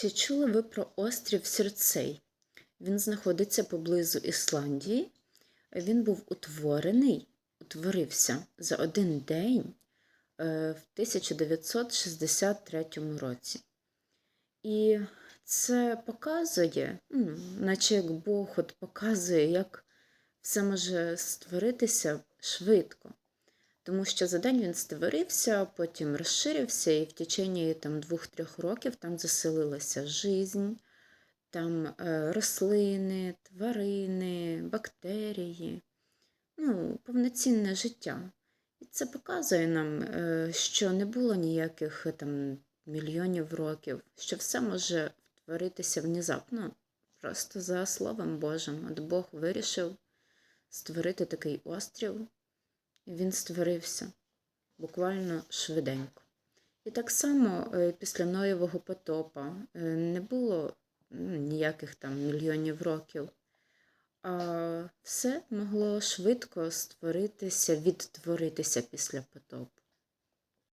Чи чули ви про острів Сірцей? Він знаходиться поблизу Ісландії. Він був утворений, утворився за один день е, в 1963 році. І це показує, ну, наче як Бог от показує, як все може створитися швидко. Тому що за день він створився, потім розширився, і в течение там двох-трьох років там заселилася жизнь, там е, рослини, тварини, бактерії, ну, повноцінне життя. І це показує нам, е, що не було ніяких е, там мільйонів років, що все може творитися внезапно, просто за Словом Божим. От Бог вирішив створити такий острів, він створився буквально швиденько. І так само е, після Ноєвого потопа е, не було ну, ніяких там мільйонів років, а все могло швидко створитися, відтворитися після потопу.